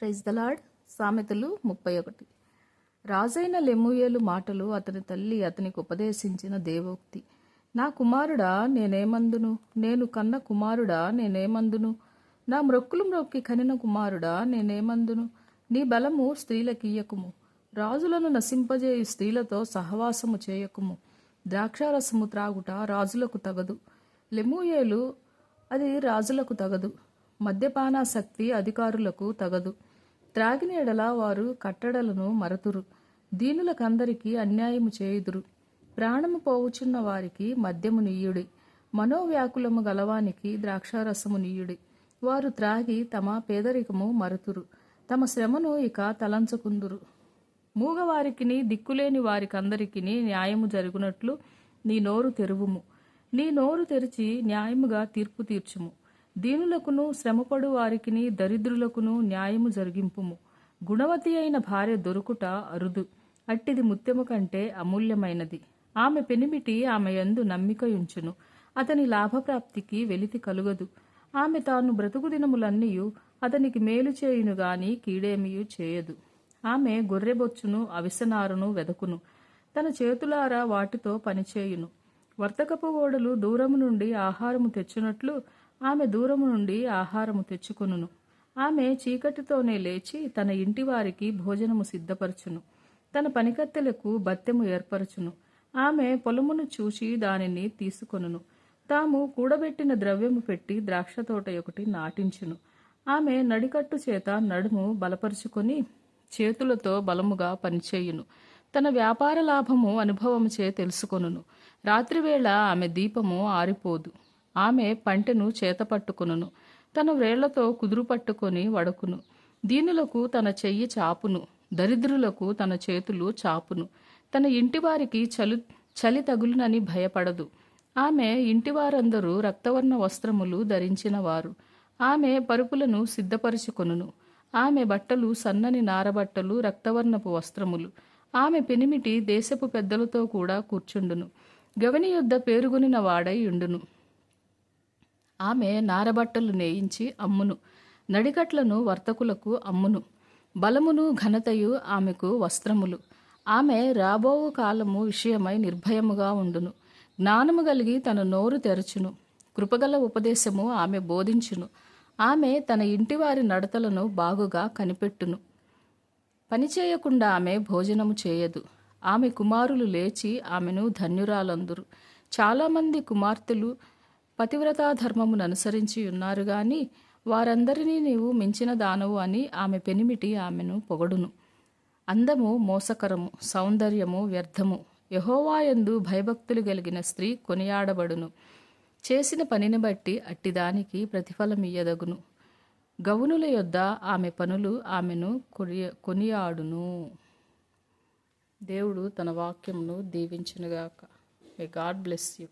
Praise the Lord సామెతలు ముప్పై ఒకటి. రాజైన లెమూయేలు మాటలు అతని తల్లి అతనికి ఉపదేశించిన దేవోక్తి. నా కుమారుడా నేనేమందును? నేను కన్న కుమారుడా నేనేమందును? నా మ్రొక్కులు మ్రొక్కి కనిన కుమారుడా నేనేమందును? నీ బలము స్త్రీలకియ్యకుము రాజులను నశింపజేయు స్త్రీలతో సహవాసము చేయకుము. ద్రాక్షారసము త్రాగుట రాజులకు తగదు. లెమూయేలు అది రాజులకు తగదు. మద్యపానాసక్తి అధికారులకు తగదు. త్రాగిన ఎడల వారు కట్టడలను మరతురు. దీనులకందరికీ అన్యాయము చేయుదురు. ప్రాణము పోవుచున్న వారికి మద్యము నీయుడి. మనోవ్యాకులము గలవానికి ద్రాక్షారసము నీయుడి. వారు త్రాగి తమ పేదరికము మరుతురు. తమ శ్రమను ఇక తలంచుకుందురు. మూగవారికిని దిక్కులేని వారికందరికీ న్యాయము జరుగునట్లు నీ నోరు తెరువుము. నీ నోరు తెరిచి న్యాయముగా తీర్పు తీర్చుము. దీనులకును శ్రమపడు వారికిని దరిద్రులకును న్యాయము జరిగింపుము. గుణవతి అయిన భార్య దొరుకుట అరుదు. అట్టిది ముత్యము కంటే అమూల్యమైనది. ఆమె పెనిమిటి ఆమె యందు నమ్మికయుంచును. అతని లాభప్రాప్తికి వెలితి కలుగదు. ఆమె తాను బ్రతుకు దినములన్నీయు అతనికి మేలు చేయును గాని కీడేమియు చేయదు. ఆమె గొర్రెబొచ్చును అవిసనారును వెదకును. తన చేతులారా వాటితో పనిచేయును. వర్తకపు ఓడలు దూరము నుండి ఆహారము తెచ్చునట్లు ఆమె దూరము నుండి ఆహారము తెచ్చుకొనును. ఆమె చీకటితోనే లేచి తన ఇంటి వారికి భోజనము సిద్ధపరచును. తన పనికత్తెలకు బత్తెము ఏర్పరచును. ఆమె పొలమును చూచి దానిని తీసుకొనును. తాము కూడబెట్టిన ద్రవ్యము పెట్టి ద్రాక్ష తోట ఒకటి నాటించును. ఆమె నడికట్టు చేత నడుము బలపరుచుకొని చేతులతో బలముగా పనిచేయును. తన వ్యాపార లాభము అనుభవము చే తెలుసుకొనును. రాత్రివేళ ఆమె దీపము ఆరిపోదు. ఆమె పంటను చేతపట్టుకును తన వ్రేళ్ళతో కుదురు పట్టుకొని వడకును. దీనులకు తన చెయ్యి చాపును. దరిద్రులకు తన చేతులు చాపును. తన ఇంటివారికి చలు చలి తగులునని భయపడదు. ఆమె ఇంటివారందరూ రక్తవర్ణ వస్త్రములు ధరించినవారు ఆమె పరుపులను సిద్ధపరుచుకొనును. ఆమె బట్టలు సన్నని నారబట్టలు రక్తవర్ణపు వస్త్రములు. ఆమె పెనిమిటి దేశపు పెద్దలతో కూడా కూర్చుండును. గవని యొద్ద పేరుగునిన వాడై ఉండును. ఆమె నారబట్టలు నేయించి అమ్మును. నడికట్లను వర్తకులకు అమ్మును. బలమును ఘనతయు ఆమెకు వస్త్రములు. ఆమె రాబోవు కాలము విషయమై నిర్భయముగా ఉండును. జ్ఞానము కలిగి తన నోరు తెరచును. కృపగల ఉపదేశము ఆమె బోధించును. ఆమె తన ఇంటివారి నడతలను బాగుగా కనిపెట్టును. పనిచేయకుండా ఆమె భోజనము చేయదు. ఆమె కుమారులు లేచి ఆమెను ధన్యురాలందురు. చాలామంది కుమార్తెలు పతివ్రతాధర్మమును అనుసరించి ఉన్నారు గాని వారందరినీ నీవు మించిన దానవు అని ఆమె పెనిమిటి ఆమెను పొగడును. అందము మోసకరము సౌందర్యము వ్యర్థము. యహోవాయందు భయభక్తులు కలిగిన స్త్రీ కొనియాడబడును. చేసిన పనిని బట్టి అట్టిదానికి ప్రతిఫలమియ్యదగును గవునుల యొద్ద ఆమె పనులు ఆమెను కొనియ కొనియాడును. దేవుడు తన వాక్యమును దీవించునుగాక. May God bless you